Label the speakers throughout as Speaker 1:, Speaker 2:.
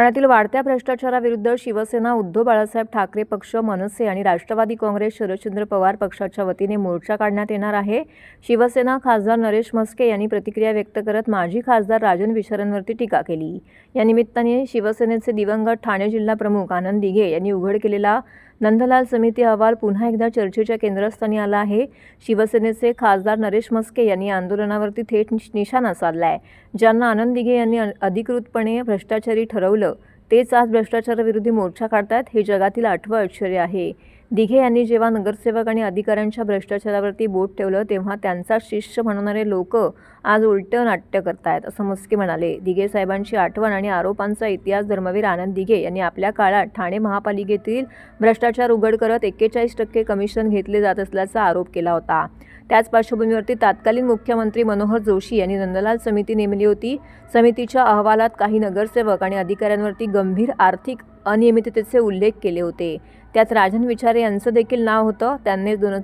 Speaker 1: ठाण्यातील वाढत्या भ्रष्टाचाराविरुद्ध शिवसेना उद्धव बाळासाहेब ठाकरे पक्ष मनसे आणि राष्ट्रवादी काँग्रेस शरदचंद्र पवार पक्षाच्या वतीने मोर्चा काढण्यात येणार आहे. शिवसेना खासदार नरेश म्हस्के यांनी प्रतिक्रिया व्यक्त करत माजी खासदार राजन विचारांवरती टीका केली. या निमित्ताने शिवसेनेचे दिवंगत ठाणे जिल्हा प्रमुख आनंद दिघे यांनी उघड केलेला नंदलाल समिती अहवाल पुन्हा एकदा चर्चेच्या केंद्रस्थानी आला आहे. शिवसेनेचे खासदार नरेश मस्के यांनी आंदोलनावरती थेट निशाणा साधला आहे ज्यांना आनंद दिघे यांनी अधिकृतपणे भ्रष्टाचारी ठरवलं तेच आज भ्रष्टाचाराविरोधी मोर्चा काढतात हे जगातील आठवं आश्चर्य आहे. दिघे यांनी जेव्हा नगरसेवक आणि अधिकाऱ्यांच्या भ्रष्टाचारावरती बोट ठेवलं तेव्हा त्यांचा शिष्य म्हणणारे लोक आज उलटं नाट्य करतायत असं मस्के म्हणाले. दिघे साहेबांची आठवण आणि आरोपांचा इतिहास धर्मवीर आनंद दिघे यांनी आपल्या काळात ठाणे महापालिकेतील भ्रष्टाचार उघड करत एक्केचाळीस टक्के कमिशन घेतले जात असल्याचा आरोप केला होता. त्याच पार्श्वभूमीवरती तत्कालीन मुख्यमंत्री मनोहर जोशी यांनी नंदलाल समिती नेमली होती. समितीच्या अहवालात काही नगरसेवक आणि अधिकाऱ्यांवरती गंभीर आर्थिक अनियमिततेचे उल्लेख केले होते. त्यात राजन विचारे यांचं देखील नाव होतं. त्यांनी दोन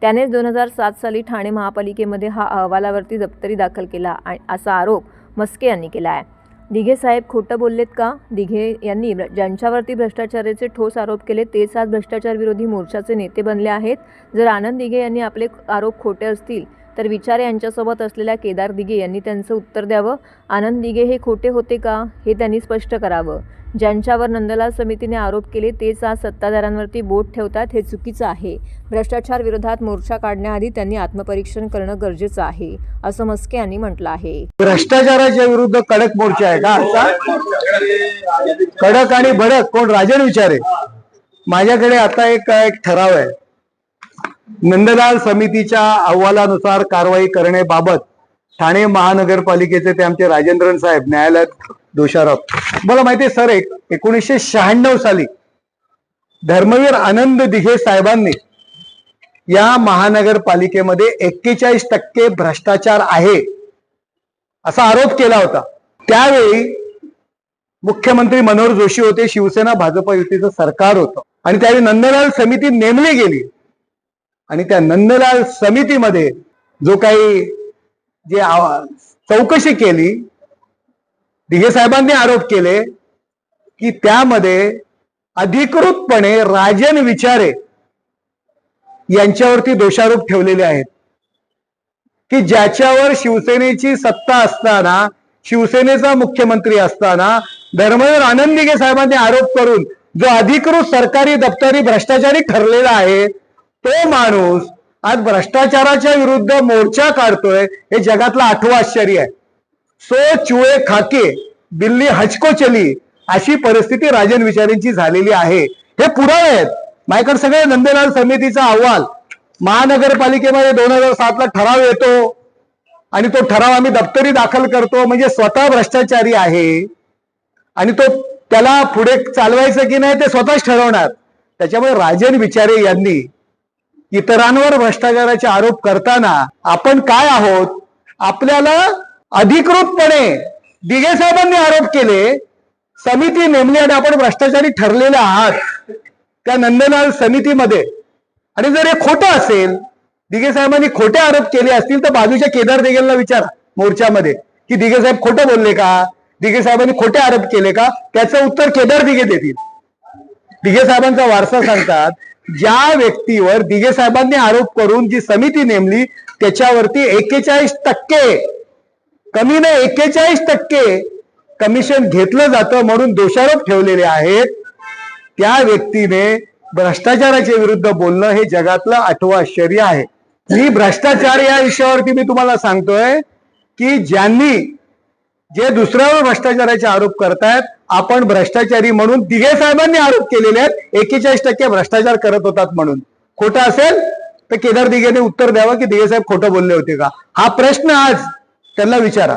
Speaker 1: त्यानेच दोन हजार सात साली ठाणे महापालिकेमध्ये हा अहवालावरती दप्तरी दाखल केला आणि असा आरोप मस्के यांनी केला आहे. दिघे साहेब खोटं बोललेत का? दिघे यांनी ज्यांच्यावरती भ्रष्टाचाराचे ठोस आरोप केले तेच आज भ्रष्टाचार विरोधी मोर्चाचे नेते बनले आहेत. जर आनंद दिघे यांनी आपले आरोप खोटे असतील तर विचारे यांच्यासोबत असलेल्या केदार दिघे यांनी त्यांचं उत्तर द्यावं. आनंद दिघे हे खोटे होते का? हे त्यांनी स्पष्ट करावं. ज्यांच्यावर नंदलाल समितीने आरोप केले तेच आज सत्ताधाऱ्यांवरती बोट ठेवतात हे चुकीचं आहे. भ्रष्टाचार विरोधात मोर्चा काढण्याआधी त्यांनी आत्मपरीक्षण करणं गरजेचं आहे असं मस्के यांनी म्हटलं आहे.
Speaker 2: भ्रष्टाचाराच्या विरुद्ध कडक मोर्चा आहे का कडक आणि भडक कोण? राजन विचारे. माझ्याकडे आता एक एक ठराव आहे. नंदलाल समितीच्या अहवालानुसार कारवाई करण्याबाबत ठाणे महानगरपालिकेचे ते आमचे राजेंद्रन साहेब न्यायालयात दोषारोप. मला माहिती आहे सर एक एकोणीसशे शहाण्णव साली धर्मवीर आनंद दिघे साहेबांनी या महानगरपालिकेमध्ये एक्केचाळीस टक्के भ्रष्टाचार आहे असा आरोप केला होता. त्यावेळी मुख्यमंत्री मनोहर जोशी होते शिवसेना भाजप युतीचं सरकार होतं. आणि त्यावेळी नंदलाल समिती नेमली गेली. आणि त्या नंदलाल समितीमध्ये जो काही जे चौकशी केली दिघे साहेबांनी आरोप केले की त्यामध्ये अधिकृतपणे राजन विचारे यांच्यावरती दोषारोप ठेवलेले आहेत. की ज्याच्यावर शिवसेनेची सत्ता असताना शिवसेनेचा मुख्यमंत्री असताना धर्मवीर आनंद दिघे साहेबांनी आरोप करून जो अधिकृत सरकारी दप्तरी भ्रष्टाचारी ठरलेला आहे तो माणूस आज भ्रष्टाचाराच्या विरुद्ध मोर्चा काढतोय हे जगातलं आठवं आश्चर्य आहे. सो चुळे खाके दिल्ली हचको चली अशी परिस्थिती राजन विचारेंची झालेली आहे. हे पुरावे आहेत. माझ्याकडे सगळे नंदलाल समितीचा अहवाल. महानगरपालिकेमध्ये दोन हजार सातला ठराव येतो आणि तो ठराव आम्ही दप्तरी दाखल करतो म्हणजे स्वतः भ्रष्टाचारी आहे. आणि तो त्याला पुढे चालवायचं की नाही ते स्वतःच ठरवणार. त्याच्यामुळे राजन विचारे यांनी इतरांवर भ्रष्टाचाराचे आरोप करताना आपण काय आहोत? आपल्याला अधिकृतपणे दिघे साहेबांनी आरोप केले. समिती नेमली आणि आपण भ्रष्टाचारी ठरलेले आहात. त्या नंदलाल समितीमध्ये. आणि जर हे खोटं असेल दिघे साहेबांनी खोटे आरोप केले असतील तर बाजूच्या केदार दिघेला विचार मोर्चामध्ये. की दिघे साहेब खोटं बोलले का? दिघे साहेबांनी खोटे आरोप केले का? त्याचं उत्तर केदार दिघे देतील. दिघे साहेबांचा वारसा सांगतात ज्या व्यक्तीवर दिघे साहेबांनी आरोप करून जी समिती नेमली त्याच्यावरती एक्केचाळीस टक्के कमी नाही एक्केचाळीस टक्के कमिशन घेतलं जातं म्हणून दोषारोप ठेवलेले आहेत. त्या व्यक्तीने भ्रष्टाचाराच्या विरुद्ध बोलणं हे जगातलं आठवं आश्चर्य आहे. मी भ्रष्टाचार या विषयावरती मी तुम्हाला सांगतोय की ज्यांनी जे दुसऱ्यावर भ्रष्टाचाराचे आरोप करतायत आपण भ्रष्टाचारी म्हणून दिघे साहेबांनी आरोप केलेले आहेत. एकेचाळीस टक्के भ्रष्टाचार करत होतात म्हणून. खोटं असेल तर केदार दिघेने उत्तर द्यावं की दिघे साहेब खोटं बोलले होते का? हा प्रश्न आज त्यांना विचारा.